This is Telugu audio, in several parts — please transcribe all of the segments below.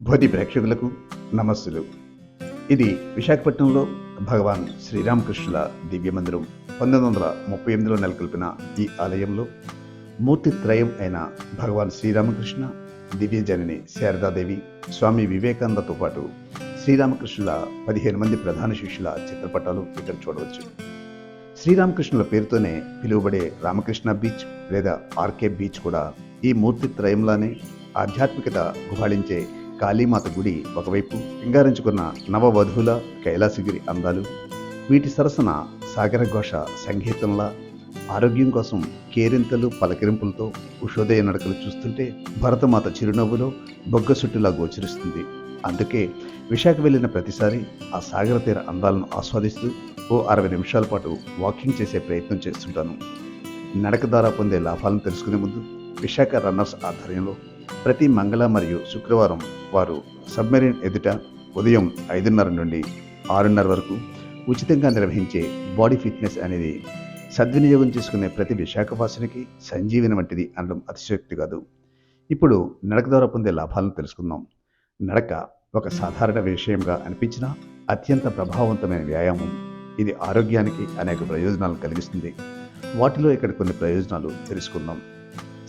భోతి ప్రేక్షకులకు నమస్సులు. ఇది విశాఖపట్నంలో భగవాన్ శ్రీరామకృష్ణుల దివ్య మందిరం పంతొమ్మిది వందల ముప్పై ఎనిమిదిలో నెలకొల్పిన ఈ ఆలయంలో మూర్తి త్రయం అయిన భగవాన్ శ్రీరామకృష్ణ దివ్యజనని శారదాదేవి స్వామి వివేకానందతో పాటు శ్రీరామకృష్ణుల పదిహేను మంది ప్రధాన శిష్యుల చిత్రపటాలు ఇక్కడ చూడవచ్చు. శ్రీరామకృష్ణుల పేరుతోనే పిలువబడే రామకృష్ణ బీచ్ లేదా ఆర్కే బీచ్ కూడా ఈ మూర్తి త్రయంలానే ఆధ్యాత్మికత గుబాళించే కాళీమాత గుడి ఒకవైపు పింగారించుకున్న నవవధువుల కైలాసగిరి అందాలు వీటి సరసన సాగర ఘోష సంగీతంలా ఆరోగ్యం కోసం కేరింతలు పలకరింపులతో ఉషోదయ నడకలు చూస్తుంటే భరతమాత చిరునవ్వులో బొగ్గసుట్టులా గోచరిస్తుంది. అందుకే విశాఖ వెళ్ళిన ప్రతిసారి ఆ సాగర తీర అందాలను ఆస్వాదిస్తూ ఓ అరవై నిమిషాల పాటు వాకింగ్ చేసే ప్రయత్నం చేస్తుంటాను. నడక ద్వారా పొందే లాభాలను తెలుసుకునే ముందు విశాఖ రన్నర్స్ ఆధ్వర్యంలో ప్రతి మంగళ మరియు శుక్రవారం వారు సబ్మెరీన్ ఎదుట ఉదయం ఐదున్నర నుండి ఆరున్నర వరకు ఉచితంగా నిర్వహించే బాడీ ఫిట్నెస్ అనేది సద్వినియోగం చేసుకునే ప్రతి విశాఖవాసునికి సంజీవని వంటిది అనడం అతిశయోక్తి కాదు. ఇప్పుడు నడక ద్వారా పొందే లాభాలను తెలుసుకుందాం. నడక ఒక సాధారణ విషయంగా అనిపించిన అత్యంత ప్రభావవంతమైన వ్యాయామం. ఇది ఆరోగ్యానికి అనేక ప్రయోజనాలను కలిగిస్తుంది. వాటిలో ఇక్కడ కొన్ని ప్రయోజనాలు తెలుసుకుందాం.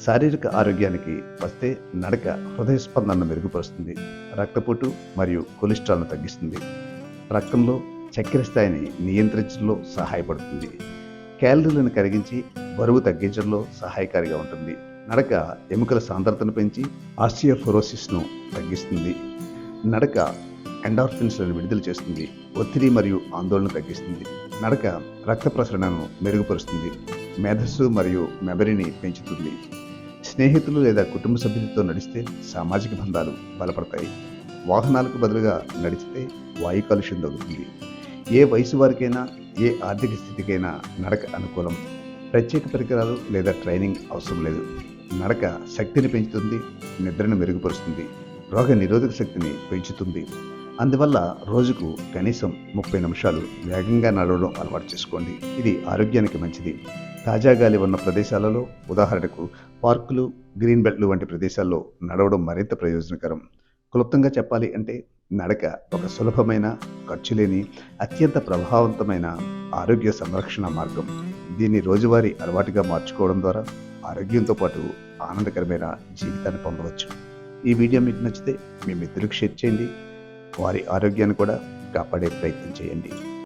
శారీరక ఆరోగ్యానికి వస్తే నడక హృదయ స్పందనను మెరుగుపరుస్తుంది రక్తపోటు మరియు కొలెస్ట్రాల్ను తగ్గిస్తుంది. రక్తంలో చక్కెర స్థాయిని నియంత్రించడంలో సహాయపడుతుంది. క్యాలరీలను కరిగించి బరువు తగ్గించడంలో సహాయకారిగా ఉంటుంది. నడక ఎముకల సాంద్రతను పెంచి ఆస్టియోఫోరోసిస్ను తగ్గిస్తుంది. నడక ఎండార్ఫిన్స్లను విడుదల చేస్తుంది ఒత్తిడి మరియు ఆందోళన తగ్గిస్తుంది. నడక రక్త ప్రసరణను మెరుగుపరుస్తుంది మేధస్సు మరియు మెమరీని పెంచుతుంది. స్నేహితులు లేదా కుటుంబ సభ్యులతో నడిస్తే సామాజిక బంధాలు బలపడతాయి. వాహనాలకు బదులుగా నడిచితే వాయు కాలుష్యం తగ్గుతుంది. ఏ వయసు వారికైనా ఏ ఆర్థిక స్థితికైనా నడక అనుకూలం. ప్రత్యేక పరికరాలు లేదా ట్రైనింగ్ అవసరం లేదు. నడక శక్తిని పెంచుతుంది నిద్రను మెరుగుపరుస్తుంది రోగ నిరోధక శక్తిని పెంచుతుంది. అందువల్ల రోజుకు కనీసం ముప్పై నిమిషాలు వేగంగా నడవడం అలవాటు చేసుకోండి. ఇది ఆరోగ్యానికి మంచిది. తాజా గాలి ఉన్న ప్రదేశాలలో ఉదాహరణకు పార్కులు గ్రీన్ బెల్ట్లు వంటి ప్రదేశాల్లో నడవడం మరింత ప్రయోజనకరం. క్లుప్తంగా చెప్పాలి అంటే నడక ఒక సులభమైన ఖర్చు లేని అత్యంత ప్రభావవంతమైన ఆరోగ్య సంరక్షణ మార్గం. దీన్ని రోజువారీ అలవాటుగా మార్చుకోవడం ద్వారా ఆరోగ్యంతో పాటు ఆనందకరమైన జీవితాన్ని పొందవచ్చు. ఈ వీడియో మీకు నచ్చితే మీ మిత్రులకు షేర్ చేయండి. వారి ఆరోగ్యాన్ని కూడా కాపాడే ప్రయత్నం చేయండి.